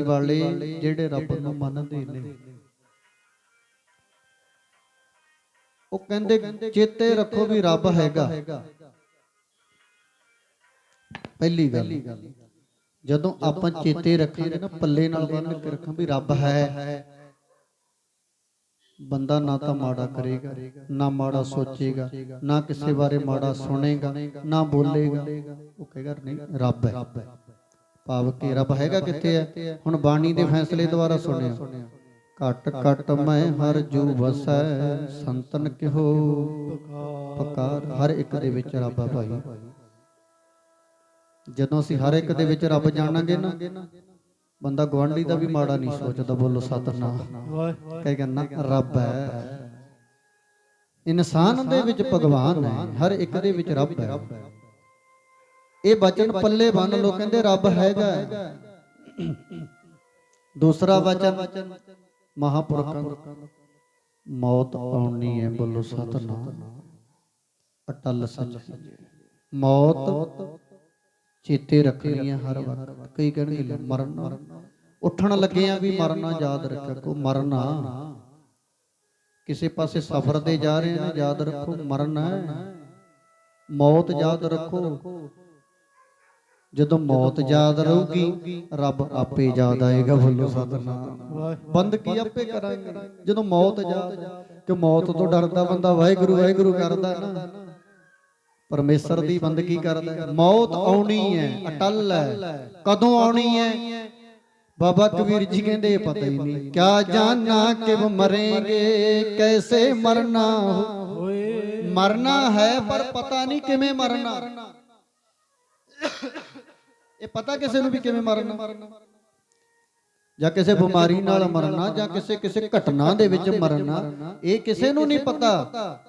ਵਾਲੇ ਜਿਹੜੇ ਰੱਬ ਨੂੰ ਮੰਨਦੇ ਨੇ। ਉਹ ਕਹਿੰਦੇ, ਚੇਤੇ ਰੱਖੋ ਵੀ ਰੱਬ ਹੈਗਾ। ਪਹਿਲੀ ਗੱਲ, ਜਦੋਂ ਆਪਾਂ ਚੇਤੇ ਰੱਖਾਂਗੇ ਨਾ, ਪੱਲੇ ਨਾਲ ਬੰਨ ਕੇ ਰੱਖਾਂ ਵੀ ਰੱਬ ਹੈ। ਬੰਦਾ ਨਾ ਤਾਂ ਮਾੜਾ ਕਰੇਗਾ, ਨਾ ਮਾੜਾ ਸੋਚੇਗਾ, ਨਾ ਕਿਸੇ ਬਾਰੇ ਮਾੜਾ ਸੁਣੇਗਾ, ਨਾ ਬੋਲੇਗਾ। ਉਹ ਕਹੇਗਾ, ਨਹੀਂ, ਰੱਬ ਹੈ। ਭਾਵ ਕਿ ਰੱਬ ਹੈਗਾ ਕਿੱਥੇ ਹੈ ਹੁਣ ਬਾਣੀ ਦੇ ਫੈਸਲੇ ਦੁਆਰਾ ਸੁਣਿਆ। ਘਟ ਘਟ ਮੈਂ ਹਰ ਜੂ ਵਸੈ ਸੰਤਨ ਕਿਹੋ? ਪਕਾਰ ਹਰ ਇੱਕ ਦੇ ਵਿੱਚ ਰੱਬ ਆ ਭਾਈ। ਜਦੋਂ ਅਸੀਂ ਹਰ ਇੱਕ ਦੇ ਵਿੱਚ ਰੱਬ ਜਾਣਾਂਗੇ ਨਾ ਬੰਦਾ ਗਵਾਂਢੀ ਦਾ ਵੀ ਮਾੜਾ ਨਹੀਂ ਸੋਚਦਾ ਬੋਲੋ ਸਤਨਾਮ। ਕਹੇਗਾ ਨਾ ਰੱਬ ਹੈ। ਇਨਸਾਨ ਦੇ ਵਿੱਚ ਭਗਵਾਨ ਹੈ ਹਰ ਇੱਕ ਦੇ ਵਿੱਚ ਰੱਬ ਹੈ। ਇਹ ਵਚਨ ਪੱਲੇ ਬੰਨ ਲੋ ਕਹਿੰਦੇ ਰੱਬ ਹੈਗਾ ਦੂਸਰਾ ਵਚਨ ਮਹਾਪੁਰਖਾਂ ਮੌਤ ਆਉਣੀ ਹੈ ਬੋਲੋ ਸਤਨਾਮ। ਅਟਲ ਸੱਚ ਮੌਤ ਚੇਤੇ ਰੱਖਣੀ ਹੈ ਹਰ ਵਕਤ। ਕਈ ਕਹਿਣਗੇ ਮਰਨਾ। ਉੱਠਣ ਲੱਗੇ ਆ ਵੀ ਮਰਨਾ ਯਾਦ ਰੱਖੋ, ਮਰਨਾ। ਕਿਸੇ ਪਾਸੇ ਸਫ਼ਰ ਤੇ ਜਾ ਰਹੇ ਨੇ, ਯਾਦ ਰੱਖੋ, ਮਰਨਾ ਮੌਤ ਯਾਦ ਰੱਖੋ। ਜਦੋਂ ਮੌਤ ਯਾਦ ਰਹੂਗੀ ਰੱਬ ਆਪੇ ਯਾਦ ਆਏਗਾ ਬੋਲੋ ਸਤਨਾਮ। ਬੰਦਗੀ ਆਪੇ ਕਰਾਂਗੇ? ਜਦੋਂ ਮੌਤ ਯਾਦ ਕਿ ਮੌਤ ਤੋਂ ਡਰਦਾ ਬੰਦਾ ਵਾਹਿਗੁਰੂ ਵਾਹਿਗੁਰੂ ਕਰਦਾ ਨਾ। ਪਰਮੇਸ਼ਰ ਦੀ ਬੰਦਗੀ ਕਰਦਾ। ਮੌਤ ਆਉਣੀ ਹੈ ਅਟਲ ਹੈ। ਕਦੋਂ ਆਉਣੀ ਹੈ? ਬਾਬਾ ਕਬੀਰ ਜੀ ਕਹਿੰਦੇ ਪਤਾ ਹੀ ਨਹੀਂ ਕਿਆ ਜਾਨਾ ਕਿਵ ਮਰेंगे ਕੈਸੇ ਮਰਨਾ ਹੋਏ। ਮਰਨਾ ਹੈ ਪਰ ਪਤਾ ਨਹੀਂ ਕਿਵੇਂ ਮਰਨਾ। ਇਹ ਪਤਾ ਕਿਸੇ ਨੂੰ ਵੀ ਕਿਵੇਂ ਮਰਨਾ? ਜਾਂ ਕਿਸੇ ਬਿਮਾਰੀ ਨਾਲ ਮਰਨਾ, ਜਾਂ ਕਿਸੇ ਕਿਸੇ ਘਟਨਾ ਦੇ ਵਿੱਚ ਮਰਨਾ? ਇਹ ਕਿਸੇ ਨੂੰ ਨਹੀਂ ਪਤਾ।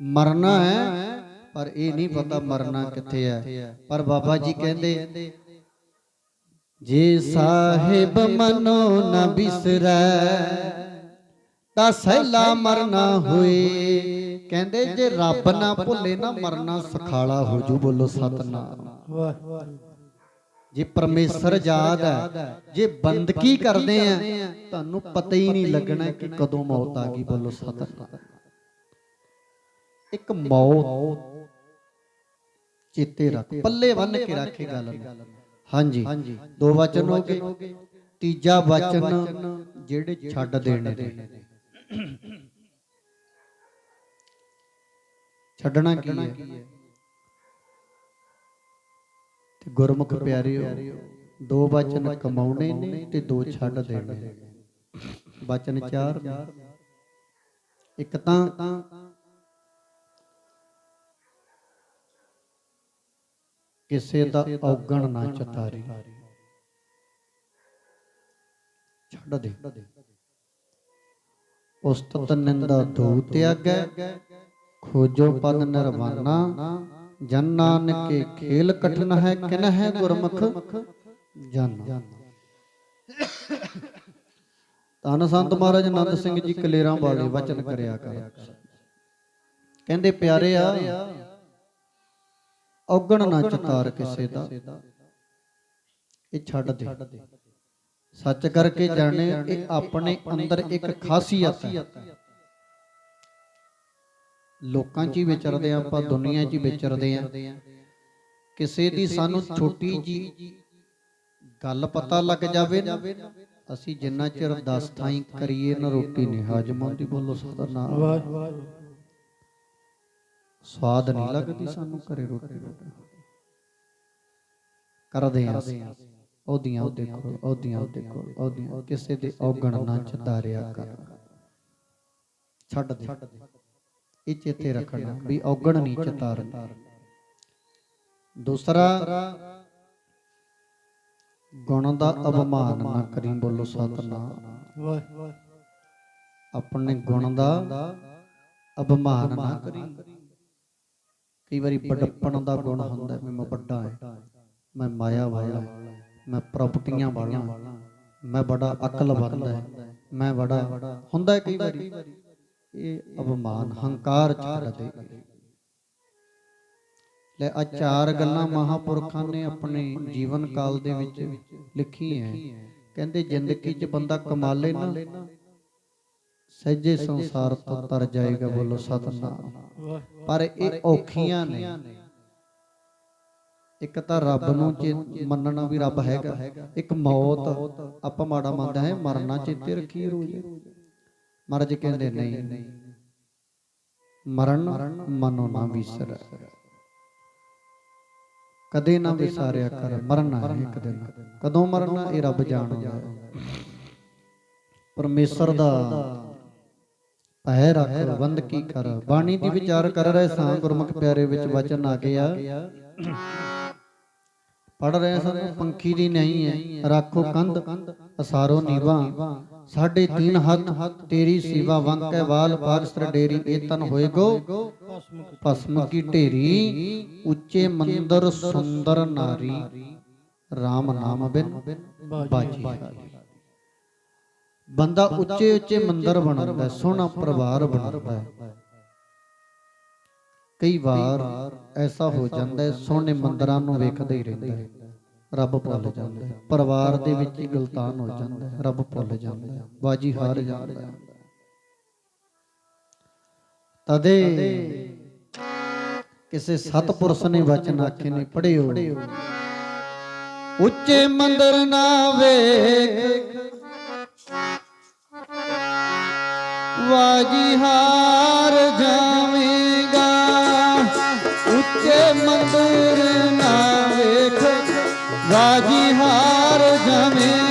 ਮਰਨਾ ਹੈ, ਪਰ ਇਹ ਨਹੀਂ ਪਤਾ ਮਰਨਾ ਕਿੱਥੇ ਹੈ। ਪਰ ਬਾਬਾ ਜੀ ਕਹਿੰਦੇ, ਜੇ ਸਾਹਿਬ ਮਨੋ ਨਾ ਬਿਸਰੈ ਤਾਂ ਸਹਿਲਾ ਮਰਨਾ ਹੋਏ। ਕਹਿੰਦੇ ਜੇ ਰੱਬ ਨਾ ਭੁੱਲੇ ਨਾ ਮਰਨਾ ਸਖਾਲਾ ਹੋ ਜੂ ਬੋਲੋ ਸਤਨਾਮ। ਜੇ ਪਰਮੇਸ਼ਰ ਯਾਦ ਹੈ ਜੇ ਬੰਦਗੀ ਕਰਦੇ ਆ ਤੁਹਾਨੂੰ ਪਤਾ ਹੀ ਨਹੀਂ ਲੱਗਣਾ ਕਿ ਕਦੋਂ ਮੌਤ ਆ ਗਈ ਬੋਲੋ ਸਤਨਾਮ। ਇੱਕ ਮੌਤ ਚੇਤੇ ਰੱਖ ਪੱਲੇ ਬੰਨ ਕੇ ਰੱਖੇ ਗੱਲ ਨੂੰ। ਹਾਂਜੀ। ਦੋ ਵਚਨ ਹੋ ਗਏ। ਤੀਜਾ ਵਚਨ ਜਿਹੜੇ ਛੱਡ ਦੇਣੇ ਨੇ। ਛੱਡਣਾ ਕੀ ਹੈ? ਤੇ ਗੁਰਮੁਖ ਪਿਆਰਿਓ ਦੋ ਵਚਨ ਕਮਾਉਣੇ ਨੇ ਤੇ ਦੋ ਛੱਡ ਦੇਣੇ ਨੇ। ਵਚਨ ਚਾਰ। ਇੱਕ ਤਾਂ ਕਿਸੇ ਦਾ ਔਗਣ ਨਾ ਚਤਾਰੀ। ਛੱਡ ਦੇ। ਉਸਤਤ ਨਿੰਦਾ ਦੂ ਤਿਆਗੈ ਖੋਜੋ ਪਦ ਨਿਰਵਾਨਾ ਜਨ ਨਾਨਕੇ ਖੇਲ ਕਠਨ ਹੈ ਕਿਨ ਹੈ ਗੁਰਮੁਖ। ਜਨ। ਤਨ ਸੰਤ ਮਹਾਰਾਜ ਆਨੰਦ ਸਿੰਘ ਜੀ ਕਲੇਰਾਂ ਵਾਲੇ ਵਚਨ ਕਰਿਆ ਕਰ। ਕਹਿੰਦੇ ਪਿਆਰਿਆ ਔਗਣ ਨਾ ਚਤਾਰ ਕਿਸੇ ਦਾ। ਇਹ ਛੱਡ ਦੇ। ਸੱਚ ਕਰਕੇ ਜਾਣੇ ਇਹ ਆਪਣੇ ਅੰਦਰ ਇੱਕ ਖਾਸੀਅਤ ਹੈ। ਲੋਕਾਂ 'ਚ ਹੀ ਵਿਚਰਦੇ ਆ ਆਪਾਂ ਦੁਨੀਆ 'ਚ ਹੀ ਵਿਚਰਦੇ ਆ ਕਿਸੇ ਦੀ ਸਾਨੂੰ ਛੋਟੀ ਜੀ ਗੱਲ ਪਤਾ ਲੱਗ ਜਾਵੇ ਨਾ, ਅਸੀਂ ਜਿੰਨਾ ਚਿਰ ਦਸ ਥਾਈਂ ਕਰੀਏ ਨਾ, ਰੋਟੀ ਨਹੀਂ। ਹਜਮ ਹੁੰਦੀ ਬੋਲੋ ਸਤਨਾਮ ਸਵਾਦ ਨਹੀਂ ਲੱਗਦੀ ਸਾਨੂੰ ਘਰੇ ਰੋਟੀ ਕਰਦੇ ਆ ਉਹਦੀਆਂ ਉਹਦੇ ਕੋਲ ਉਹਦੀਆਂ ਉਹਦੇ ਕੋਲ ਉਹਦੀਆਂ ਕਿਸੇ ਦੇ ਔਗਣ ਨਾ ਚਤਾਰਿਆ ਕਰ। ਛੱਡ ਦੇ। ਇਹ ਚੇਤੇ ਰੱਖਣਾ ਵੀ ਔਗਣ ਨਹੀਂ ਚਤਾਰਨਾ ਦੂਸਰਾ ਗੁਣ ਦਾ ਅਪਮਾਨ ਨਾ ਕਰੀ ਬੋਲੋ ਸਤਨਾਮ। ਆਪਣੇ ਗੁਣ ਦਾ ਅਪਮਾਨ ਨਾ ਕਰੀ। ਕਈ ਵਾਰੀ ਬੜਪਣ ਦਾ ਗੁਣ ਹੁੰਦਾ ਮੈਂ ਵੱਡਾ ਹਾਂ ਮੈਂ ਮਾਇਆ ਵਾਲਾ। ਮੈਂ ਪ੍ਰਾਪਰਟੀਆਂ ਵਾਲਾ ਮੈਂ ਬੜਾ ਅਕਲਵੰਦ ਹੈ ਮੈਂ ਬੜਾ ਹੁੰਦਾ ਹੈ ਕਈ ਵਾਰੀ ਇਹ ਅਪਮਾਨ ਹੰਕਾਰ ਛੱਡ ਦੇ। ਲੈ ਆ ਚਾਰ ਗੱਲਾਂ ਮਹਾਪੁਰਖਾਂ ਨੇ ਆਪਣੇ ਜੀਵਨ ਕਾਲ ਦੇ ਵਿੱਚ ਲਿਖੀਆਂ ਕਹਿੰਦੇ ਜ਼ਿੰਦਗੀ 'ਚ ਬੰਦਾ ਕਮਾ ਲੇ ਨਾ ਸਹਿਜੇ ਸੰਸਾਰ ਤੋਂ ਤਰ ਜਾਏਗਾ ਬੋਲੋ ਸਤਨਾਮ। ਪਰ ਇਹ ਔਖੀਆਂ ਨੇ। ਇੱਕ ਤਾਂ ਰੱਬ ਨੂੰ ਮੰਨਣਾ ਵੀ ਰੱਬ ਹੈਗਾ। ਇੱਕ ਮੌਤ ਆਪਾਂ ਮਾੜਾ ਮੰਨਦਾ ਹੈ, ਮਰਨਾ ਚੇਤੇ ਰੱਖੀ ਰੋਜ਼। ਮਹਾਰਾਜ ਕਹਿੰਦੇ, ਨਹੀਂ, ਮਰਨ ਮਨੋ ਨਾ ਵਿਸਰ। ਕਦੇ ਨਾ ਵਿਸਾਰਿਆ ਕਰ, ਮਰਨਾ ਹੈ ਇੱਕ ਦਿਨ। ਕਦੋਂ ਮਰਨਾ ਇਹ ਰੱਬ ਜਾਣਦਾ। ਹੈ ਪਰਮੇਸ਼ਰ ਦਾ ਭੈ ਰੱਖ ਬੰਦ ਕੀ ਕਰ। ਬਾਣੀ ਦੀ ਵਿਚਾਰ ਕਰ ਰਹੇ ਸਾਂ ਗੁਰਮੁਖ ਪਿਆਰੇ ਵਿੱਚ ਵਚਨ ਆ ਗਿਆ। ਪੜ ਰਹੇ ਸਨ ਪੰਖੀ ਦੀ ਨਹੀਂ ਹੈ ਰੱਖੋ ਕੰਧ ਅਸਾਰੋ ਨੀਵਾ। ਸਾਢੇ ਤੀਨ ਹੱਥ ਤੇਰੀ ਸੇਵਾ ਵੰਕੈ ਵਾਲ ਪਾਗਸਰ ਡੇਰੀ ਇਹ ਤਨ ਹੋਏਗੋ। ਭਸਮ ਕੀ ਢੇਰੀ ਉੱਚੇ ਮੰਦਰ ਸੁੰਦਰ ਨਾਰੀ। RAM ਨਾਮ ਬਿਨ ਬਾਜੀ ਬੰਦਾ ਉੱਚੇ ਉੱਚੇ ਮੰਦਰ ਬਣਾਉਂਦਾ ਸੋਹਣਾ ਪਰਿਵਾਰ ਬਣਾਉਂਦਾ ਕਈ ਵਾਰ ਐਸਾ ਹੋ ਜਾਂਦਾ ਹੈ ਸੋਹਣੇ ਮੰਦਰਾਂ ਨੂੰ ਵੇਖਦਾ ਹੀ ਰਹਿੰਦਾ ਹੈ। ਰੱਬ ਭੁੱਲ ਜਾਂਦਾ ਹੈ। ਪਰਿਵਾਰ ਦੇ ਵਿੱਚ ਹੀ ਗਲਤਾਨ ਹੋ ਜਾਂਦਾ ਹੈ। ਰੱਬ ਭੁੱਲ ਜਾਂਦਾ ਹੈ। ਬਾਜੀ ਹਾਰ ਜਾਂਦਾ ਹੈ। ਤਦੇ ਕਿਸੇ ਸਤਪੁਰਸ਼ ਨੇ ਵਚਨ ਆਖੇ ਨੇ ਪੜਿਓ ਉੱਚੇ ਮੰਦਰ ਨਾ ਵੇਖ। ਵਾਜੀ ਹਾਰ ਜਾਵੇਂਗਾ ਉੱਚੇ ਮੰਦਰ ਨਾ ਵੇਖ ਵਾਜੀ ਹਾਰ ਜਾਵੇਂਗਾ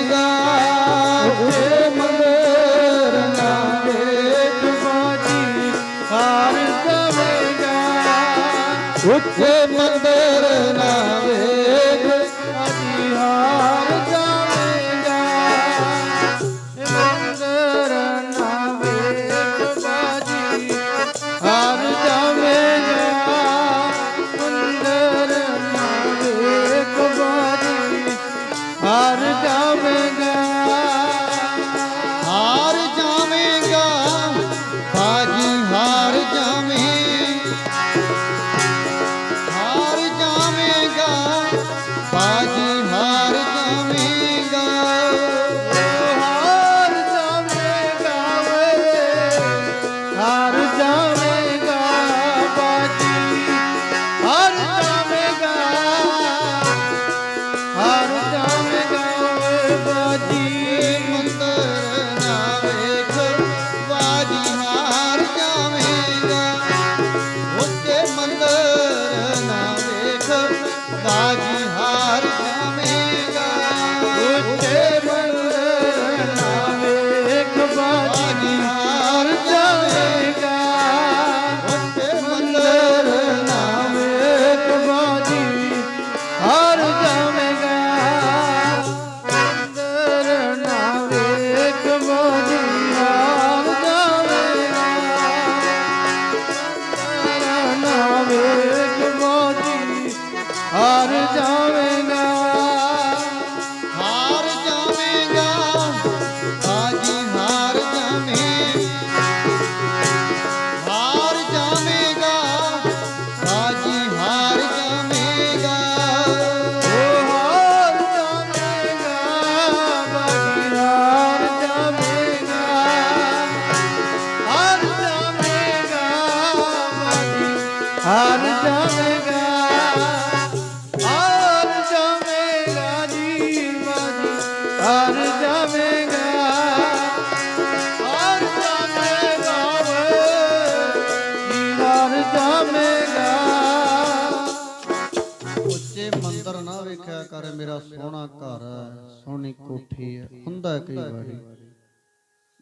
ਵੇਖਿਆ ਕਰ, ਮੇਰਾ ਸੋਹਣਾ ਘਰ ਹੈ, ਸੋਹਣੀ ਕੋਠੀ ਹੈ, ਹੁੰਦਾ ਕਈ ਵਾਰੀ।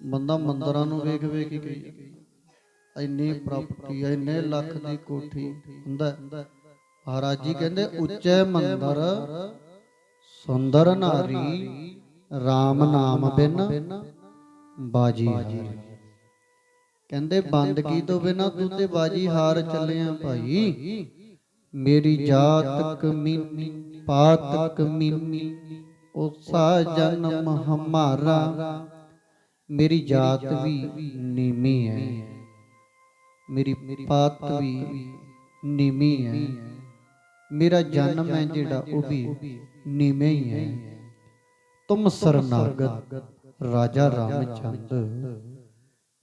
ਬੰਦਾ ਮੰਦਰਾਂ ਨੂੰ ਵੇਖ ਵੇਖ ਕੇ ਕਹੀ ਇੰਨੀ ਪ੍ਰਾਪਰਟੀ ਇੰਨੇ ਲੱਖ ਦੀ ਕੋਠੀ, ਹੁੰਦਾ ਮਹਾਰਾਜ ਜੀ ਕਹਿੰਦੇ, ਉੱਚੇ ਮੰਦਰ, ਸੁੰਦਰ ਨਾਰੀ RAM ਨਾਮ ਬਿਨ ਬਾਜੀ ਕਹਿੰਦੇ ਬੰਦਗੀ ਤੋਂ ਬਿਨਾ ਤੂੰ ਤੇ ਬਾਜੀ ਹਾਰ ਚੱਲਿਆ ਭਾਈ। ਮੇਰੀ ਜਾਤ ਕਮੀਨੀ ਪਾਤ ਕਮੀਨੀ ਉਸਾ ਜਨਮ ਹਮਾਰਾ, ਮੇਰੀ ਜਾਤ ਵੀ ਨੀਵੀਂ ਹੈ ਮੇਰੀ ਪਾਤ ਵੀ ਨੀਵੀਂ ਹੈ ਮੇਰਾ ਜਨਮ ਹੈ ਜਿਹੜਾ ਉਹ ਵੀ ਨੀਵੇਂ ਹੀ ਹੈ ਤੁਮ ਸਰਨਾਗਤ ਰਾਜਾ ਰਾਮਚੰਦ।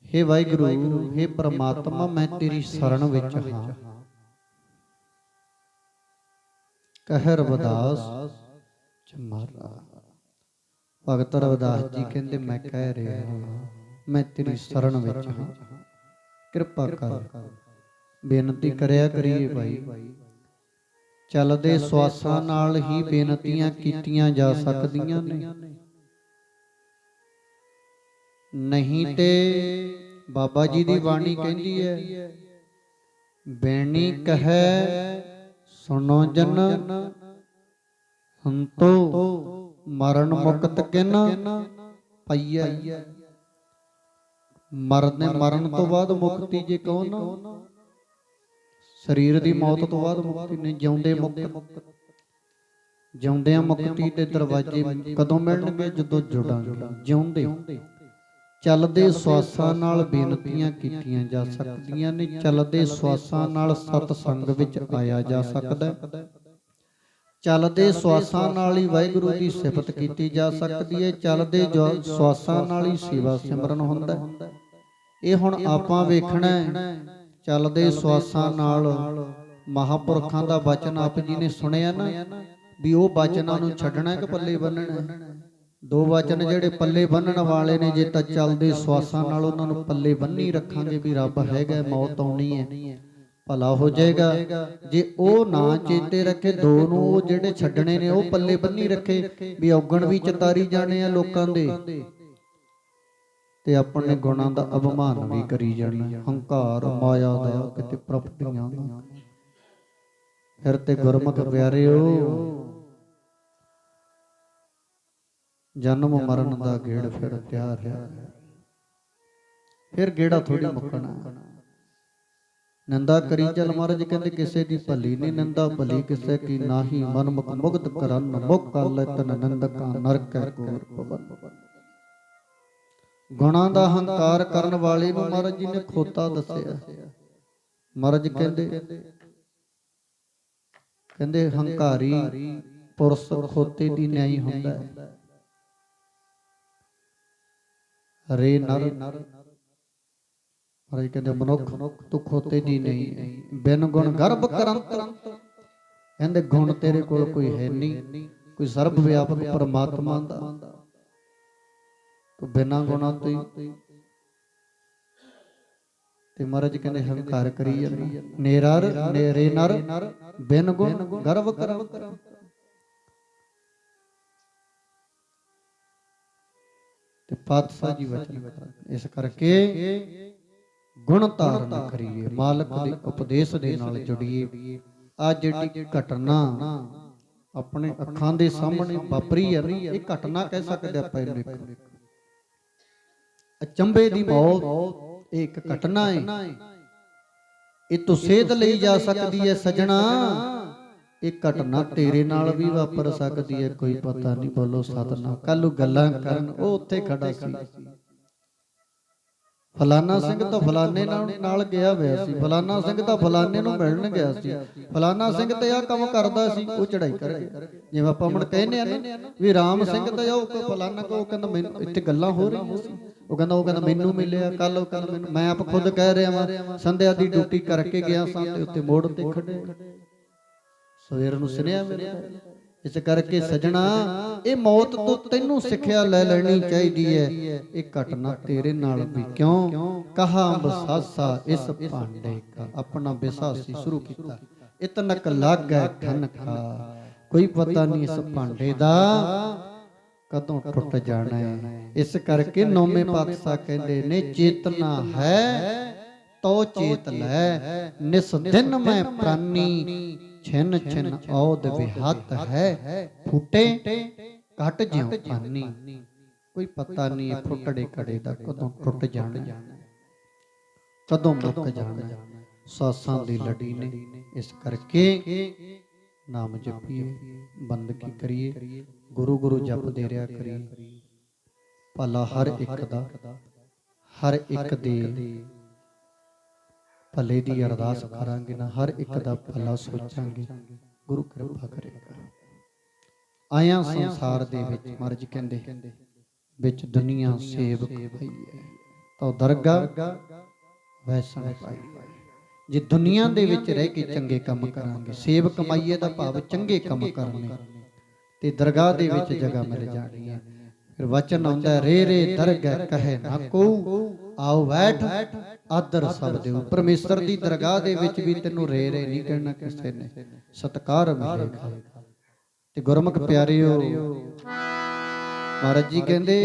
ਹੇ ਵਾਹਿਗੁਰੂ, ਹੇ ਪ੍ਰਮਾਤਮਾ, ਮੈਂ ਤੇਰੀ ਸ਼ਰਨ ਵਿੱਚ ਹਾਂ। ਕਹਿ ਰਵਦਾਸ ਚਮਾਰਾ ਭਗਤ ਰਵਿਦਾਸ ਜੀ ਕਹਿੰਦੇ, ਮੈਂ ਕਹਿ ਰਿਹਾ ਹਾਂ, ਮੈਂ ਤੇਰੀ ਸ਼ਰਨ ਵਿੱਚ ਹਾਂ। ਕਿਰਪਾ ਕਰ, ਬੇਨਤੀ ਕਰਿਆ ਕਰੀਏ ਭਾਈ। ਚੱਲਦੇ ਸਵਾਸਾਂ ਨਾਲ ਹੀ ਬੇਨਤੀਆਂ ਕੀਤੀਆਂ ਜਾ ਸਕਦੀਆਂ ਨੇ। ਨਹੀਂ ਤੇ ਬਾਬਾ ਜੀ ਦੀ ਬਾਣੀ ਕਹਿੰਦੀ ਹੈ, ਬੇਣੀ ਕਹੈ ਸੁਣੋ ਜਨ ਹੰਤੋ ਮਰਨ ਮੁਕਤ ਕਿਨ ਪਈਐ। ਮਰਨੇ ਮਰਨ ਤੋਂ ਬਾਅਦ ਮੁਕਤੀ ਜੇ ਕਹੋ ਨਾ। ਸਰੀਰ ਦੀ ਮੌਤ ਤੋਂ ਬਾਅਦ ਮੁਕਤੀ ਨਹੀਂ ਜਿਉਂਦੇ ਮੁਕਤ। ਜਿਉਂਦਿਆਂ ਮੁਕਤੀ ਦੇ ਦਰਵਾਜ਼ੇ ਕਦੋਂ ਮਿਲਣਗੇ? ਜਦੋਂ ਜੁੜਾਂਗੇ। ਜਿਉਂਦੇ। ਚੱਲਦੇ ਸਵਾਸਾਂ ਨਾਲ ਬੇਨਤੀਆਂ ਕੀਤੀਆਂ ਜਾ ਸਕਦੀਆਂ ਨੇ ਚੱਲਦੇ ਸਵਾਸਾਂ ਨਾਲ ਸਤ ਸੰਗ ਵਿੱਚ ਆਇਆ ਜਾ ਸਕਦਾ ਹੈ। ਚੱਲਦੇ ਸਵਾਸਾਂ ਨਾਲ ਹੀ ਵਾਹਿਗੁਰੂ ਦੀ ਸਿਫਤ ਕੀਤੀ ਜਾ ਸਕਦੀ ਹੈ। ਚੱਲਦੇ ਸਵਾਸਾਂ ਨਾਲ ਹੀ ਸੇਵਾ ਸਿਮਰਨ ਹੁੰਦਾ ਹੈ। ਇਹ ਹੁਣ ਆਪਾਂ ਵੇਖਣਾ ਹੈ। ਚੱਲਦੇ ਸਵਾਸਾਂ ਨਾਲ ਮਹਾਪੁਰਖਾਂ ਦਾ ਬਚਨ ਆਪ ਜੀ ਨੇ ਸੁਣਿਆ ਨਾ ਵੀ ਉਹ ਬਚਨਾਂ ਨੂੰ ਛੱਡਣਾ ਕਿ ਪੱਲੇ ਬੰਨਣਾ? ਦੋ ਵਚਨ ਜਿਹੜੇ ਪੱਲੇ ਬੰਨਣ ਵਾਲੇ ਨੇ, ਜੇ ਤਾਂ ਚੱਲਦੇ ਸਵਾਸਾਂ ਨਾਲ ਉਹਨਾਂ ਨੂੰ ਪੱਲੇ ਬੰਨੀ ਰੱਖਾਂਗੇ ਵੀ ਰੱਬ ਹੈਗਾ, ਮੌਤ ਆਉਣੀ ਹੈ। ਭਲਾ ਹੋ ਜਾਏਗਾ। ਜੇ ਉਹ ਨਾ ਚੇਤੇ ਰੱਖੇ ਦੋ ਨੂੰ ਉਹ ਜਿਹੜੇ ਛੱਡਣੇ ਨੇ, ਉਹ ਪੱਲੇ ਬੰਨੀ ਰੱਖੇ, ਵੀ ਔਗਣ ਵੀ ਚਤਾਰੀ ਜਾਣੇ ਆ ਲੋਕਾਂ ਦੇ। ਤੇ ਆਪਣੇ ਗੁਣਾਂ ਦਾ ਅਭਿਮਾਨ ਵੀ ਕਰੀ ਜਾਣਾ। ਹੰਕਾਰ, ਮਾਇਆ ਦਾ ਕਿਤੇ ਪ੍ਰਪਤੀਆਂ ਦਾ ਫਿਰ ਤੇ ਗੁਰਮੁਖ ਪਿਆਰਿਓ ਜਨਮ ਮਰਨ ਦਾ ਗੇੜ ਫਿਰ ਤਿਆਰ ਹੈ। ਫਿਰ ਗੇੜਾ ਥੋੜੀ ਮੁੱਕਣਾ। ਨੰਦਾ ਕਰੀ ਚਲ ਮਹਾਰਾਜ ਕਹਿੰਦੇ ਕਿਸੇ ਦੀ ਭਲੀ ਨਹੀਂ। ਨੰਦਾ ਭਲੀ ਕਿਸੇ ਕੀ ਨਾਹੀ। ਮਨ ਮੁਖ ਮੁਗਤ ਕਰਨ ਮੁਖ ਕਲ ਤਨ ਨੰਦਕਾ ਨਰਕ ਹੈ ਕੋਰ ਪਵਨ ਗੁਣਾਂ ਦਾ ਹੰਕਾਰ ਕਰਨ ਵਾਲੇ ਨੂੰ ਮਹਾਰਾਜ ਜੀ ਨੇ ਖੋਤਾ ਦੱਸਿਆ। ਮਹਾਰਾਜ ਕਹਿੰਦੇ ਕਹਿੰਦੇ ਹੰਕਾਰੀ ਪੁਰਸ਼ ਖੋਤੇ ਦੀ ਨਿਆਈ ਹੁੰਦਾ ਹੈ। ਰੇ ਨਰ। ਮਹਾਰਾਜ ਕਹਿੰਦੇ, ਮਨੁੱਖ ਤੂੰ ਖੋਤੇ ਨਹੀਂ। ਬਿਨ ਗੁਣ ਗਰਭ ਕਰੰਤ। ਕਹਿੰਦੇ, ਗੁਣ ਤੇਰੇ ਕੋਲ ਕੋਈ ਹੈ ਨਹੀਂ। ਕੋਈ ਸਰਬ ਵਿਆਪਕ ਪਰਮਾਤਮਾ ਦਾ। ਤੂੰ ਬਿਨਾਂ ਗੁਣਾਂ ਤੋਂ ਹੀ ਤੇ ਮਹਾਰਾਜ ਕਹਿੰਦੇ, ਹੰਕਾਰ ਕਰੀ ਜਾਂਦਾ। ਨੇਰਰ ਨੇਰੇ ਨਰ, ਬਿਨ ਗੁਣ ਗਰਭ ਕਰੰਤ। ਤੇ ਪਾਤਸ਼ਾਹ ਜੀ ਵਚਨ ਇਸ ਕਰਕੇ ਗੁਣ ਧਾਰਨ ਕਰੀਏ। ਮਾਲਕ ਦੇ ਉਪਦੇਸ਼ ਦੇ ਨਾਲ ਜੁੜੀਏ। ਆ ਜਿਹੜੀ ਘਟਨਾ ਆਪਣੇ ਅੱਖਾਂ ਦੇ ਸਾਹਮਣੇ ਵਾਪਰੀ ਹੈ ਨਾ ਇਹ ਘਟਨਾ ਕਹਿ ਸਕਦੇ ਆਪਾਂ ਇਹਨੂੰ ਇੱਕ। ਅਚੰਬੇ ਦੀ ਮੌਤ ਇਹ ਇੱਕ ਘਟਨਾ ਹੈ। ਇਹ ਤੋਂ ਸੇਧ ਲਈ ਜਾ ਸਕਦੀ ਹੈ ਸਜਣਾ। ਇਹ ਘਟਨਾ ਤੇਰੇ ਨਾਲ ਵੀ ਵਾਪਰ ਸਕਦੀ ਹੈ ਕੋਈ ਪਤਾ ਨਹੀਂ ਬੋਲੋ ਸਤਨਾਮ। ਕੱਲੂ ਗੱਲਾਂ ਕਰਨ ਉਹ ਉੱਥੇ ਖੜਾ ਸੀ। ਫਲਾਨਾ ਸਿੰਘ ਤਾਂ ਫਲਾਨੇ ਨਾਲ ਗਿਆ ਹੋਇਆ ਸੀ। ਫਲਾਨਾ ਸਿੰਘ ਤਾਂ ਫਲਾਨੇ ਨੂੰ ਮਿਲਣ ਗਿਆ ਸੀ। ਫਲਾਨਾ ਸਿੰਘ ਤੇ ਆ ਕੰਮ ਕਰਦਾ ਸੀ ਉਹ ਚੜਾਈ ਕਰ। ਜਿਵੇਂ ਆਪਾਂ ਹੁਣ ਕਹਿੰਦੇ ਆ ਨਾ ਵੀ ਰਾਮ ਸਿੰਘ ਤੇ ਉਹ ਕ- ਫਲਾਨਾ ਕੋ ਕਹਿੰਦਾ ਮੈਨੂੰ ਇੱਥੇ ਗੱਲਾਂ ਹੋ ਰਹੀਆਂ ਸੀ। ਉਹ ਕਹਿੰਦਾ ਉਹ ਕਹਿੰਦਾ ਮੈਨੂੰ ਮਿਲਿਆ ਕੱਲ ਉਹ ਕੱਲ ਮੈਨੂੰ ਮੈਂ ਆਪ ਖੁਦ ਕਹਿ ਰਿਹਾ ਵਾਂ ਸੰਧਿਆ ਦੀ ਡਿਊਟੀ ਕਰਕੇ ਗਿਆ ਸਾਂ ਤੇ ਉੱਤੇ ਮੋੜ ਤੇ ਖੜੇ ਸਵੇਰ ਨੂੰ ਸੁਨੇਹਾ ਮਿਲਿਆ। ਇਸ ਕਰਕੇ ਸਜਣਾ ਇਹ ਮੌਤ ਤੋਂ ਤੈਨੂੰ ਸਿੱਖਿਆ ਲੈ ਲੈਣੀ ਚਾਹੀਦੀ ਹੈ। ਇਹ ਘਟਨਾ ਤੇਰੇ ਨਾਲ ਵੀ ਕਿਉਂ? ਕਹਾ ਬਸਾਸਾ ਇਸ ਭਾਂਡੇ ਕਾ ਆਪਣਾ ਬਿਸਾਸੀ ਸ਼ੁਰੂ ਕੀਤਾ। ਇਤਨਕ ਲਾਗੈ ਠਨਕਾ ਕੋਈ ਪਤਾ ਨਹੀਂ ਇਸ ਭਾਂਡੇ ਦਾ। ਕਦੋਂ ਟੁੱਟ ਜਾਣਾ ਹੈ। ਇਸ ਕਰਕੇ ਨੌਵੇਂ ਪਾਤਸ਼ਾਹ ਕਹਿੰਦੇ ਨੇ ਚੇਤਨਾ ਹੈ ਤੋ ਚੇਤ ਲੈ। ਨਿਸ ਦਿਨ ਮੈਂ ਪ੍ਰਾਨੀ ਛਿਨ ਛਿਨ ਔਦ ਵਿਹਤ ਹੈ ਫੁੱਟੇ ਘਟ ਜਿਉ ਪਾਨੀ। ਕੋਈ ਪਤਾ ਨਹੀਂ ਇਹ ਫੁੱਟੜੇ ਕੜੇ ਦਾ ਕਦੋਂ ਟੁੱਟ ਜਾਣਾ। ਕਦੋਂ ਮੁੱਕ ਜਾਣਾ। ਸਾਸਾਂ ਦੀ ਲੜੀ ਨੇ। ਇਸ ਕਰਕੇ ਨਾਮ ਜਪੀਏ ਬੰਦਗੀ ਕਰੀਏ। ਗੁਰੂ ਗੁਰੂ ਜਪਦੇ ਰਿਹਾ ਕਰੀਏ। ਭਲਾ ਹਰ ਇੱਕ ਦਾ ਹਰ ਇੱਕ ਦੇ ਭਲੇ ਦੀ ਅਰਦਾਸ ਕਰਾਂਗੇ ਨਾ ਹਰ ਇੱਕ ਦਾ ਭਲਾ ਸੋਚਾਂਗੇ। ਗੁਰੂ ਕਿਰਪਾ ਕਰੇਗਾ ਆਇਆ ਸੰਸਾਰ ਦੇ ਵਿੱਚ ਮਰਜ ਕਹਿੰਦੇ ਵਿੱਚ ਦੁਨੀਆ ਸੇਵਕ ਪਈ ਹੈ। ਤਾਂ ਦਰਗਾਹ ਵੈਸਣ ਪਾਈ ਜੇ ਦੁਨੀਆ ਦੇ ਵਿੱਚ ਰਹਿ ਕੇ ਚੰਗੇ ਕੰਮ ਕਰਾਂਗੇ ਸੇਵ ਕਮਾਈਏ ਦਾ ਭਾਵ ਚੰਗੇ ਕੰਮ ਕਰਨੇ। ਤੇ ਦਰਗਾਹ ਦੇ ਵਿੱਚ ਜਗ੍ਹਾ ਮਿਲ ਜਾਣੀ ਹੈ। ਫਿਰ ਵਚਨ ਆਉਂਦਾ ਰੇ ਰੇ ਦਰਗਾਹ ਕਹੇ ਨਾ ਕੋ ਆਓ ਬੈਠ ਆਦਰ ਸਭ ਦਿਓ ਪਰਮੇਸ਼ਰ ਦੀ ਦਰਗਾਹ ਦੇ ਵਿੱਚ ਵੀ ਤੈਨੂੰ ਰੇ ਰੇ ਨਹੀਂ ਕਹਿਣਾ ਕਿਸੇ ਨੇ। ਸਤਕਾਰ ਮਿਲੇਗਾ ਤੇ ਗੁਰਮੁਖ ਪਿਆਰਿਓ ਮਹਾਰਾਜ ਜੀ ਕਹਿੰਦੇ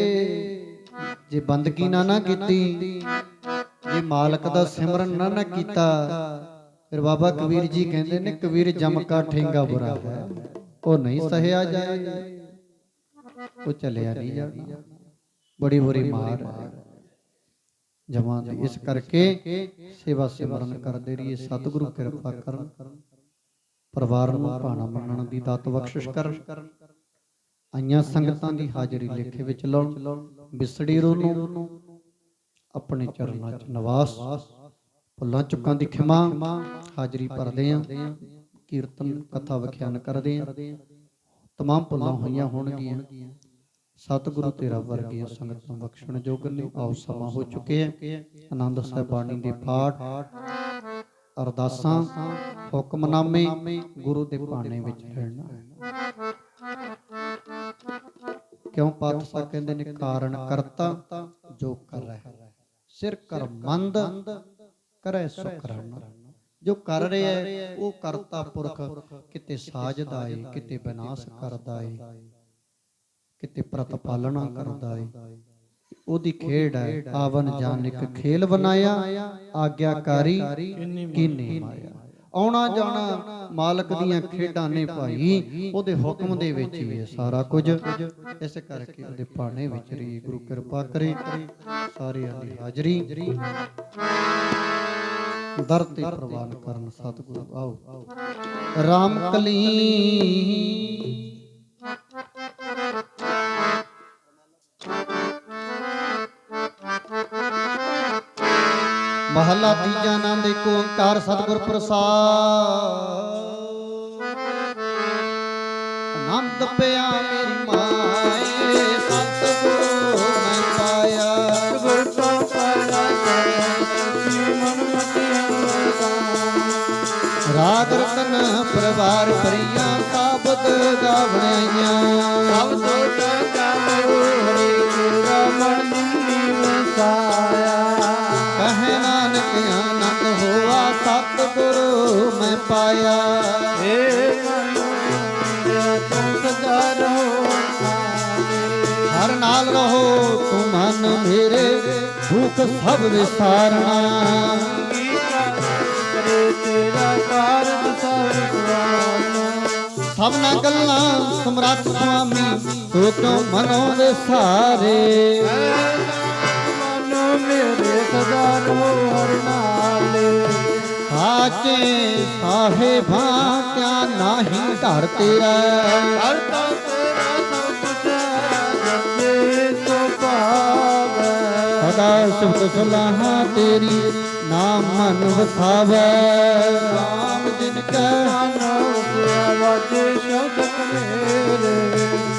ਜੇ ਬੰਦਗੀ ਨਾ ਨਾ ਕੀਤੀ ਜੇ ਮਾਲਕ ਦਾ ਸਿਮਰਨ ਨਾ ਨਾ ਕੀਤਾ ਫਿਰ ਬਾਬਾ ਕਬੀਰ ਜੀ ਕਹਿੰਦੇ ਨੇ ਕਬੀਰ ਜਮ ਕਾ ਠੇਂਗਾ ਬੁਰਾ ਹੈ। ਉਹ ਨਹੀਂ ਸਹਿਆ ਜਾਏ। ਉਹ ਚੱਲਿਆ ਨਹੀਂ ਜਾਣਾ। ਬੜੀ ਬੁਰੀ ਮਾਰ ਹੈ। ਜਮਾਂ ਦੀ ਇਸ ਕਰਕੇ ਸੇਵਾ ਸਿਮਰਨ ਕਰਦੇ ਰਹੀਏ ਸਤਿਗੁਰੂ ਕਿਰਪਾ ਕਰਨ। ਪਰਿਵਾਰ ਨੂੰ ਭਾਣਾ ਮੰਨਣ ਦੀ ਦਾਤ ਬਖਸ਼ਿਸ਼ ਕਰਨ। ਆਈਆਂ ਸੰਗਤਾਂ ਦੀ ਹਾਜ਼ਰੀ ਲੇਖੇ ਵਿੱਚ ਲਾਉਣ। ਬਿਸੜੀ ਰੋ ਨੂੰ ਆਪਣੇ ਚਰਨਾਂ 'ਚ ਨਿਵਾਸ। ਭੁੱਲਾਂ ਚੁੱਕਾਂ ਦੀ ਖਿਮਾ। ਹਾਜ਼ਰੀ ਭਰਦੇ ਆਂ। ਕੀਰਤਨ ਕਥਾ ਵਿਖਿਆਨ ਕਰਦੇ ਆਂ। ਤਮਾਮ ਭੁੱਲਾਂ ਹੋਈਆਂ ਹੋਣਗੀਆਂ। ਸਤਿਗੁਰੂ ਤੇਰਾ ਵਰਗੀਆਂ ਸੰਗਤਾਂ ਬਖਸ਼ਣ ਜੋਗ ਨੇ ਆਓ ਸਮਾਂ ਹੋ ਚੁੱਕੇ ਹੈ। ਆਨੰਦ ਸਾਹਿਬ ਬਾਣੀ ਦੇ ਪਾਠ ਅਰਦਾਸਾਂ ਹੁਕਮਨਾਮੇ ਗੁਰੂ ਦੇ ਪਾਣੇ ਵਿੱਚ ਰਹਿਣਾ। ਕਿਉਂ ਪਾਤਸ਼ਾਹ ਕਹਿੰਦੇ ਨੇ ਕਾਰਨ ਕਰਤਾ ਜੋ ਕਰ। ਰਿਹਾ ਸਿਰ ਕਰ ਮੰਦ ਕਰੈ ਸੁਖ ਰਣ ਜੋ ਕਰ ਰਿਹਾ ਹੈ ਉਹ ਕਰਤਾ ਪੁਰਖ। ਕਿਤੇ ਸਾਜਦਾ ਏ ਕਿਤੇ ਵਿਨਾਸ਼ ਕਰਦਾ ਏ ਕਿਤੇ ਪ੍ਰਤਪਾਲਣਾ ਕਰਦਾ ਏ। ਉਹਦੀ ਖੇਡ ਹੈ ਆਵਨ ਜਾਨਿਕ ਖੇਲ ਬਣਾਇਆ ਆਗਿਆਕਾਰੀ ਕੀਨੇ ਮਾਇਆ। ਆਉਣਾ ਜਾਣਾ ਮਾਲਕ ਦੀਆਂ ਖੇਡਾਂ ਨੇ ਭਾਈ। ਉਹਦੇ ਹੁਕਮ ਦੇ ਵਿੱਚ ਹੀ ਹੈ ਸਾਰਾ ਕੁਝ। ਇਸ ਕਰਕੇ ਉਹਦੇ ਪਾਣੇ ਵਿੱਚ ਰਹੀ ਗੁਰੂ ਕਿਰਪਾ ਕਰੇ। ਸਾਰਿਆਂ ਦੀ ਹਾਜ਼ਰੀ। ਦਰ ਤੇ ਪ੍ਰਵਾਨ ਕਰਨ ਸਤਿਗੁਰੂ ਆਓ। ਰਾਮ ਕਲੀ ਮਹਲਾ ਤੀਜਾ ਆਨੰਦ ਏਕ ਓੰਕਾਰ ਸਤਿਗੁਰ ਪ੍ਰਸਾਦ। ਆਨੰਦ ਪਿਆ ਮੇਰੀ ਮਾਏ ਸਤਿਗੁਰ ਮੈਂ ਪਾਇਆ। ਗੁਰ ਤੋਂ ਸਚੀ ਮਨ ਮਤਿਆ ਰਾਗ ਰਤਨ ਪਰਿਵਾਰ ਪਰੀਆਂ ਸਾਬਤ ਗਾਵਣਾਈਆਂ ਸਭ ਤੋਂ ਹਰੀ ਤੇਰਾ ਮਨ ਨਿੰਨੀ ਵਸਾਇਆ ਪਾਇਆ। ਏ ਤੂੰ ਸਦਾ ਰਹੋ। ਹਰ ਨਾਲ ਰਹੋ ਤੂੰ ਮਨ ਮੇਰੇ ਦੁੱਖ ਸਭ ਵਿਸਾਰਣਾ ਤੇਰਾ ਕਾਰਜ ਸਰਵਾਨ ਸਭਨਾ ਗੱਲਾਂ ਸਮਰੱਥ ਸੁਆਮੀ ਤੂੰ ਕਿਉਂ ਮਨੋਂ ਦੇ ਸਾਰੇ। ਮਨ ਮੇਰੇ ਸਦਾ ਰਹੋ ਹਰ ਨਾਲੇ ਸਾਚੇ ਸਾਹਿਬਾਂ ਕਿਆ ਨਾਹੀ ਘਰ ਤੇਰਾ। ਹਰ ਤਾ ਤੇਰਾ ਸਭ ਕੁਝ ਜਪੇ ਪਾਵੈ ਸਦਾ ਸੁਖ ਸੁਲਾਹਾਂ ਤੇਰੀ ਨਾਮ ਮਨ ਵਸਾਵੈ। ਰਾਮ ਜਿਨ ਕੈ ਵਾਜੇ ਸ਼ਬਦ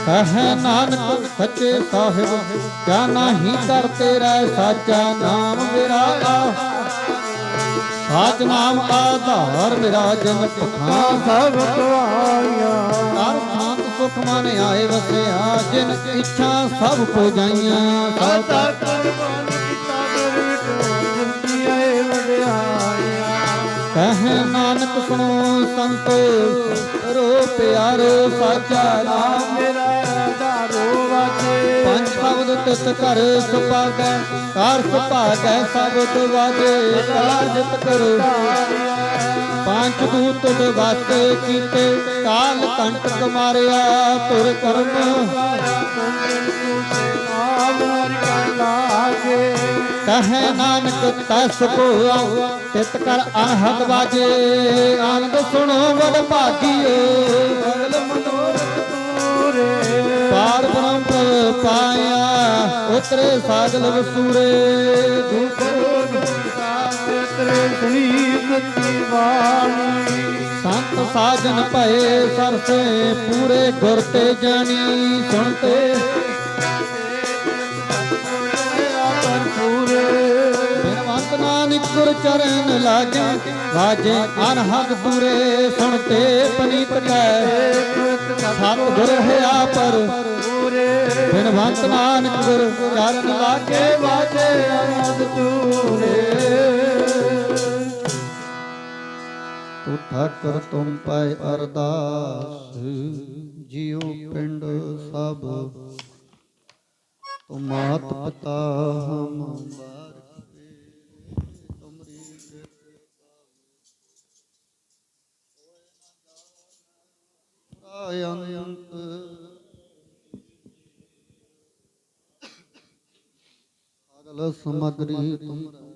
ਕਹੈ ਨਾਨਕ ਸੱਚੇ ਸਾਹਿਬ ਕਿਆ ਨਾਹੀ ਕਰ ਤੇਰਾ ਸਾਚਾ ਨਾਮ ਮੇਰਾ ਸਾਚ ਨਾਮ ਆਧਾਰ ਮੇਰਾ ਜਨ ਪਖਾਨ ਸਭ ਗਵਾਈਆਂ ਹਰ ਸ਼ਾਂਤ ਸੁਖ ਮਨ ਆਏ ਵਸਿਆ ਜਿਨ ਇੱਛਾ ਸਭ ਕੋ ਜਾਈਆਂ। ਸਭ ਸਤਾ ਕੁਰਬਾਨ ਕੀਤਾ ਜਿੰਦੀ ਆਏ ਵਡਿਆਈਆਂ। ਕਹੈ ਨਾਨਕ ਸੁਣੋ ਸੰਤੋ ਰੋ ਪਿਆਰੋ ਸਾਚਾ ਨਾਮ ਮੇਰਾ ਸ਼ਬਦ ਤਿਤ ਕਰ ਸੁਪਾਗੈ ਕਾਰ ਸੁਪਾਗੈ ਸ਼ਬਦ ਵਾਜੇ ਕਲਾ ਜਿਤ ਕਰੋ ਪੰਜ ਦੂਤ ਦਵਸ ਕੀਤੇ ਕਾਲ ਕੰਟਕ ਮਾਰਿਆ ਤੁਰ ਕਰਮ ਨਾਮ ਕਹੈ ਨਾਨਕ ਤਸ ਕੋ ਤਿਤ ਕਰ ਅਨਹਦ ਵਾਜੇ। ਆਨੰਦ ਸੁਣੋ ਵਡ ਭਾਗੀਓ ਸਗਲ ਮਨੋਰਥ ਪੂਰੇ। ਪਾਰ ਬ੍ਰਹਮ ਪਾਇਆ, ਉਤਰੇ ਸਾਗਲ ਵਸੂਰੇ ਦੁਖ ਤੇਰੇ ਸੁਣੀ ਸਤੀ ਸੰਤ ਸਾਜਨ ਭਏ ਸਰਸੇ, ਪੂਰੇ ਗੁਰ ਤੇ ਜਾਣੀ ਸੁਣਤੇ। ਨਾਨਕ ਗੁਰ ਚਰਨ ਲਾਗੇ ਵਾਜੇ ਅਨਹਦ ਪੂਰੇ ਸੁਣਤੇ, ਪਨੀਤ ਕੈ। ਸਤ ਗੁਰ ਹਿਆ ਪਰ। ਪੂਰੇ ਬਿਨਵੰਤ ਨਾਨਕ ਗੁਰ ਚਰਨ ਲਾਗੇ ਵਾਜੇ ਅਨਹਦ ਪੂਰੇ ਤੂੰ ਠਾਕਰ ਤੁਮ ਪਾਏ ਅਰਦਾਸ, ਜਿਉ ਪਿੰਡ ਸਭ। ਤੁਮ ਮਾਤ ਹਮ ਅਯੰਤ ਸਗਲ ਸਮਗਰੀ ਤੁਮਰਾ।